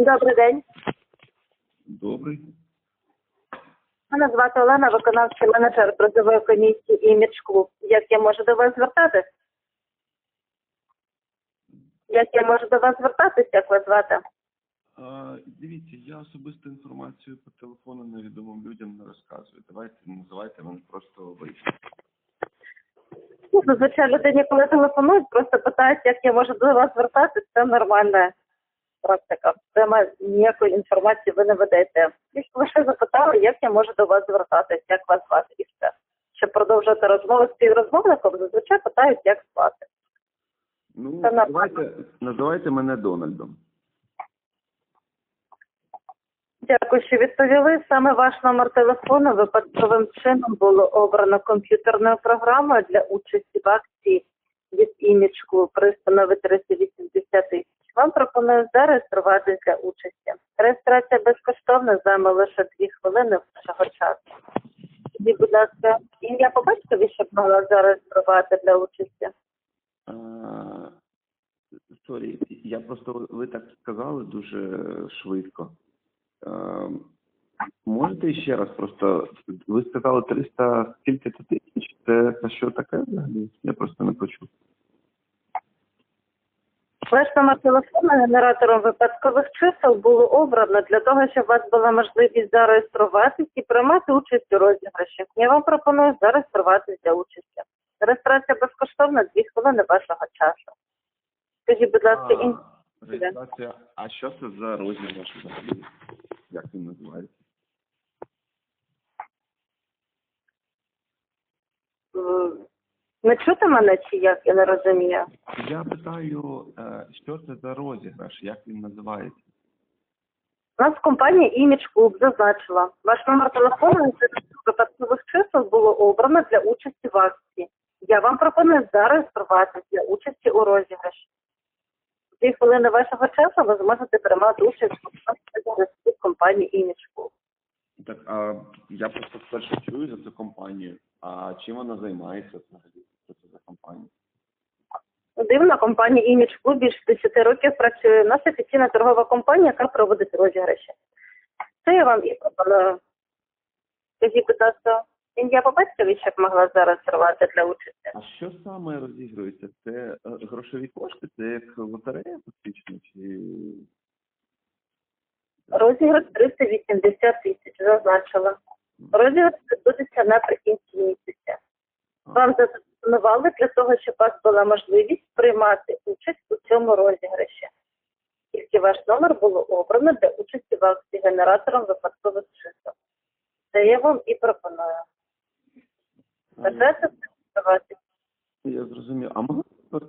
Добрий день. Добрий. Мене звати Олена, виконавчий менеджер призової комісії імідж клуб. Як я можу до вас звертатись? Як я можу до вас звертатись, як вас звати? А, дивіться, я особисту інформацію по телефону невідомим людям не розказую. Давайте називайте мене просто ви. Ну, зазвичай людині, коли телефонують, просто питають, як я можу до вас звертатись, це нормальна практика. Прямо ніякої інформації ви не ведете. Лише запитали, як я можу до вас звертатись, як вас звати і все. Щоб продовжувати розмову з співрозмовником, зазвичай питають, як звати. Ну, Це називайте, називайте мене Дональдом. Дякую, що відповіли. Саме ваш номер телефону випадковим чином було обрано комп'ютерною програмою для участі в акції від Club при установі 380 тисяч. Вам пропоную зареєструватися для участі. Реєстрація безкоштовна, займе лише дві хвилини вашого часу. Тоді, будь ласка, ім'я по батькові, щоб могла зареєструвати для участі. Сорі, я просто ви так сказали дуже швидко. Можете ще раз просто ви сказали 300 скільки тисяч? Це що таке взагалі? Я просто не почув. Номер телефону генератором випадкових чисел було обрано для того, щоб у вас була можливість зареєструватись і приймати участь у розіграшах. Я вам пропоную зареєструватись для участі. Реєстрація безкоштовна, дві хвилини вашого часу. Скажіть, будь ласка, ін... А, реєстрація. А що це за розіграш? Як він називається? Не чути мене чи як, я не розумію. Я питаю, е, що це за розіграш, як він називається? У нас компанія Image Club зазначила. Ваш номер телефону з випадкових чисел було обрано для участі в акції. Я вам пропоную зареєструватися для участі у розіграші. Дві хвилини вашого часу ви зможете приймати участь у розіграші компанії Image Club. Так, а я просто вперше чую за цю компанію. А чим вона займається взагалі? Що це за компанія? Дивна компанія Image Club більше 10 років працює. У нас офіційна торгова компанія, яка проводить розіграші. Це я вам і пропоную. Скажіть, будь ласка, ім'я по батькові, щоб могла зареєструвати для участі. А що саме розігрується? Це е, грошові кошти? Це як лотерея фактично? Чи Розіграш 380 тисяч, зазначила. Розіграш відбудеться наприкінці місяця. Вам запропонували для того, щоб у вас була можливість приймати участь у цьому розіграші. Тільки ваш номер було обрано для участі в акції генератором випадкових чисел. Це я вам і пропоную. Бажаєте зареєструватися? я зрозумів. А можна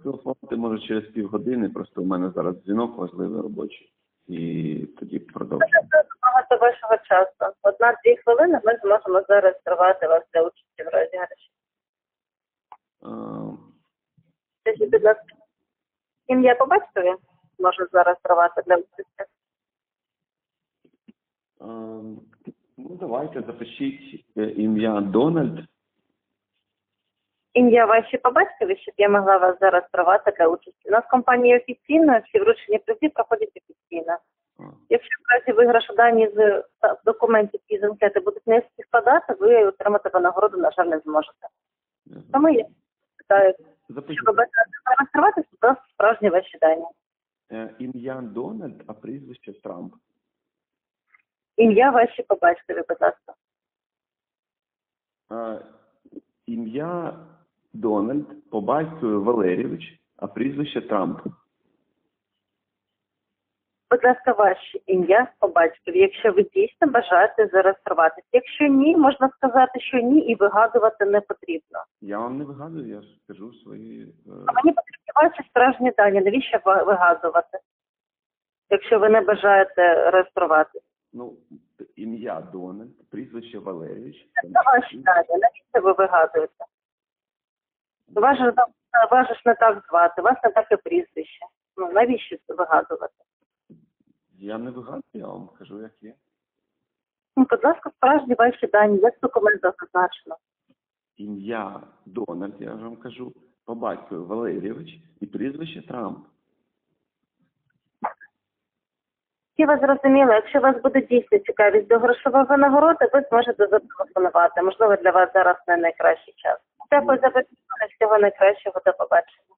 телефонувати може через півгодини? Просто у мене зараз дзвінок важливий робочий. І тоді продовжимо. Це багато вашого часу. Одна-дві хвилини ми зможемо зареєструвати вас для участі в розіграші. Е, Скажіть, будь ласка, ім'я по батькові можу зареєструвати для участі. е, Ну, давайте запишіть е, ім'я Дональд. Ім'я ваші по батькові, щоб я могла вас зареєструвати для участі. У нас компанія офіційна, всі вручення призів проходять офіційно. А, Якщо в разі виграшу дані з та, документів і з анкети будуть не співпадати, ви отримати винагороду, на жаль, не зможете. Тому я питаю, Запишіть щоб зареєструватися, ваші дані. Е, ім'я Дональд, а прізвище Трамп. Ім'я ваші по батькові, будь ласка. Е, Ім'я Дональд по батькові Валерійович, а прізвище Трамп. Будь ласка, ваше ім'я по батькові, якщо ви дійсно бажаєте зареєструватися. Якщо ні, можна сказати, що ні, і вигадувати не потрібно. Я вам не вигадую, я ж скажу свої. е, А мені потрібні ваші справжні дані. Навіщо вигадувати? Якщо ви не бажаєте реєструватися. Ну, ім'я Дональд, прізвище Валерійович. Це ваші дані. Навіщо ви вигадуєте? Вас же, там- вас ж не так звати, вас не таке прізвище. Ну навіщо це вигадувати? Я не вигадую, я вам кажу, як є. Ну, будь ласка, справжні ваші дані, як в документах зазначено. Ім'я Дональд, я ж вам кажу, по батькові Валерійович і прізвище Трамп. Я вас зрозуміла. Якщо у вас буде дійсно цікавість до грошової винагороди, ви зможете зателефонувати. Можливо, для вас зараз не найкращий час. Дякую за питання. Всього найкращого. До побачення.